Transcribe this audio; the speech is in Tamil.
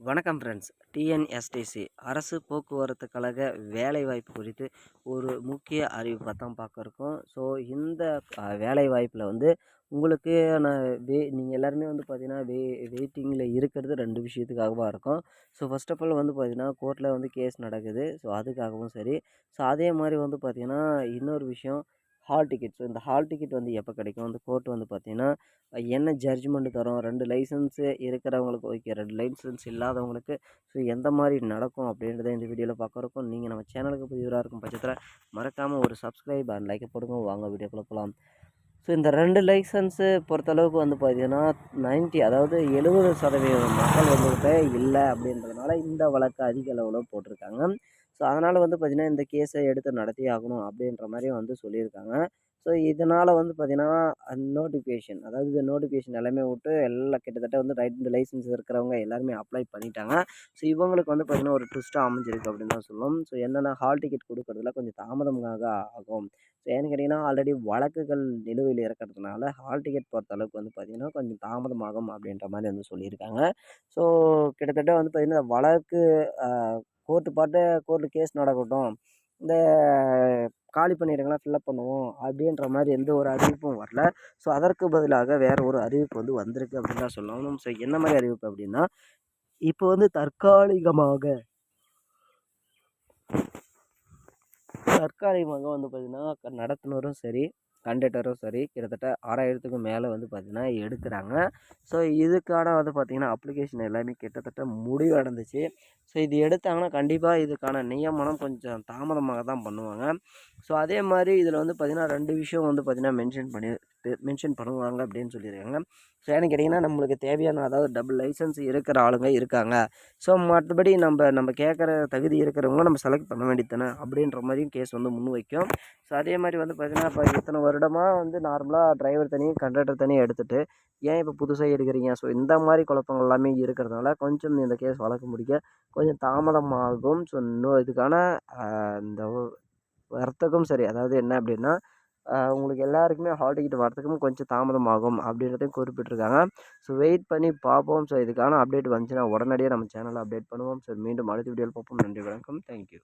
வணக்கம் ஃப்ரெண்ட்ஸ் டிஎன்எஸ்டிசி அரசு போக்குவரத்து கழக வேலைவாய்ப்பு குறித்து ஒரு முக்கிய அறிவிப்பை தான் பார்க்க இருக்கோம். ஸோ இந்த வேலைவாய்ப்பில் வந்து உங்களுக்கு நான் வெ நீங்கள் எல்லாருமே வந்து பார்த்தீங்கன்னா வெ வெயிட்டிங்கில் இருக்கிறது ரெண்டு விஷயத்துக்காகவாக இருக்கும். ஸோ ஃபஸ்ட் ஆஃப் ஆல் வந்து பார்த்தீங்கன்னா கோர்ட்டில் வந்து கேஸ் நடக்குது. ஸோ அதுக்காகவும் சரி. ஸோ அதே மாதிரி வந்து பார்த்தீங்கன்னா இன்னொரு விஷயம் ஹால் டிக்கெட் ஸோ இந்த ஹால் டிக்கெட் வந்து எப்போ கிடைக்கும்? அந்த கோர்ட் வந்து பார்த்தீங்கன்னா என்ன ஜட்ஜ்மெண்ட் தரும்? ரெண்டு லைசன்ஸு இருக்கிறவங்களுக்கு ஓகே ரெண்டு லைசன்ஸ் இல்லாதவங்களுக்கு ஸோ எந்த மாதிரி நடக்கும் அப்படின்றத இந்த வீடியோவில் பார்க்குறக்கும் நீங்கள் நம்ம சேனலுக்கு புதியவராக இருக்கும் பட்சத்தில் மறக்காமல் ஒரு சப்ஸ்கிரைப் அண்ட் லைக் போடுங்க. வாங்க வீடியோக்குள்ளே போகலாம் ஸோ இந்த ரெண்டு லைசன்ஸு பொறுத்தளவுக்கு வந்து பார்த்தீங்கன்னா 90 அதாவது எழுபது சதவீதம் மக்கள் வந்துக்கிட்ட இல்லை அப்படின்றதுனால இந்த வழக்கு அதிக அளவில் போட்டிருக்காங்க. ஸோ அதனால் வந்து பார்த்திங்கன்னா இந்த கேஸை எடுத்து நடத்தி ஆகணும் அப்படின்ற மாதிரி வந்து சொல்லியிருக்காங்க. ஸோ இதனால் வந்து பார்த்திங்கன்னா நோட்டிஃபிகேஷன் அதாவது இந்த நோட்டிஃபிகேஷன் எல்லாமே விட்டு எல்லாம் கிட்டத்தட்ட வந்து ரைட் இந்த லைசன்ஸ் இருக்கிறவங்க எல்லாருமே அப்ளை பண்ணிட்டாங்க. ஸோ இவங்களுக்கு வந்து பார்த்திங்கன்னா ஒரு ட்விஸ்ட்டாக அமைஞ்சிருக்கு அப்படின்னு தான் சொல்லும். ஸோ என்னென்னா ஹால் டிக்கெட் கொடுக்குறதுல கொஞ்சம் தாமதமாக ஆகும். ஸோ ஏன்னு கேட்டிங்கன்னா ஆல்ரெடி வழக்குகள் நிலுவையில் இருக்கிறதுனால ஹால் டிக்கெட் பொறுத்த அளவுக்கு வந்து பார்த்திங்கன்னா கொஞ்சம் தாமதமாகும் அப்படின்ற மாதிரி வந்து சொல்லியிருக்காங்க. ஸோ கிட்டத்தட்ட வந்து பார்த்திங்கன்னா வழக்கு கோர்ட்டு பாட்டு கோர்ட்டு கேஸ் நடக்கட்டும். இந்த காலி பணியிடங்கள்லாம் ஃபில்லப் பண்ணுவோம் அப்படின்ற மாதிரி எந்த ஒரு அறிவிப்பும் வரல. ஸோ அதற்கு பதிலாக வேறு ஒரு அறிவிப்பு வந்து வந்திருக்கு அப்படின்னு தான் சொல்லணும். ஸோ என்ன மாதிரி அறிவிப்பு அப்படின்னா இப்போ வந்து தற்காலிகமாக தற்காலிகமாக வந்து பார்த்திங்கன்னா நடத்துனரும் சரி கண்டக்டரும் சரி கிட்டத்தட்ட ஆறாயிரத்துக்கும் மேலே வந்து பார்த்திங்கன்னா எடுக்கிறாங்க. ஸோ இதுக்கான வந்து பார்த்திங்கன்னா அப்ளிகேஷன் எல்லாமே கிட்டத்தட்ட முடிவடைந்துச்சு ஸோ இது எடுத்தாங்கன்னா கண்டிப்பாக இதுக்கான நியமனம் கொஞ்சம் தாமதமாக தான் பண்ணுவாங்க. ஸோ அதே மாதிரி இதில் வந்து பார்த்திங்கன்னா ரெண்டு விஷயம் வந்து பார்த்திங்கன்னா மென்ஷன் பண்ணி மென்ஷன் பண்ணுவாங்க அப்படின்னு சொல்லியிருக்காங்க. ஸோ ஏன்னு கேட்டிங்கன்னா நம்மளுக்கு தேவையான அதாவது டபுள் லைசன்ஸ் இருக்கிற ஆளுங்க இருக்காங்க. ஸோ மற்றபடி நம்ம நம்ம கேட்குற தகுதி இருக்கிறவங்க நம்ம செலக்ட் பண்ண வேண்டியது தானே அப்படின்ற மாதிரியும் கேஸ் வந்து முன் வைக்கும். ஸோ அதே மாதிரி வந்து பார்த்திங்கன்னா இப்போ இத்தனை வருடமாக வந்து நார்மலாக டிரைவர் தனியும் கண்டக்டர் தனியும் எடுத்துகிட்டு ஏன் இப்போ புதுசாக எடுக்கிறீங்க? ஸோ இந்த மாதிரி குழப்பங்கள் எல்லாமே இருக்கிறதுனால கொஞ்சம் இந்த கேஸ் வழக்கு முடிக்க கொஞ்சம் தாமதமாகும். ஸோ இன்னும் இதுக்கான இந்த வர்த்தகம் சரி அதாவது என்ன அப்படின்னா உங்களுக்கு எல்லாருக்குமே ஹால் டிக்கெட் வரத்துக்கும் கொஞ்சம் தாமதமாகும் அப்படின்றதையும் குறிப்பிட்டிருக்காங்க. ஸோ வெயிட் பண்ணி பார்ப்போம். ஸோ இதுக்கான அப்டேட் வந்துச்சுன்னா உடனடியாக நம்ம சேனலில் அப்டேட் பண்ணுவோம். ஸோ மீண்டும் அடுத்த வீடியோவில் பார்ப்போம். நன்றி வணக்கம். தேங்க்யூ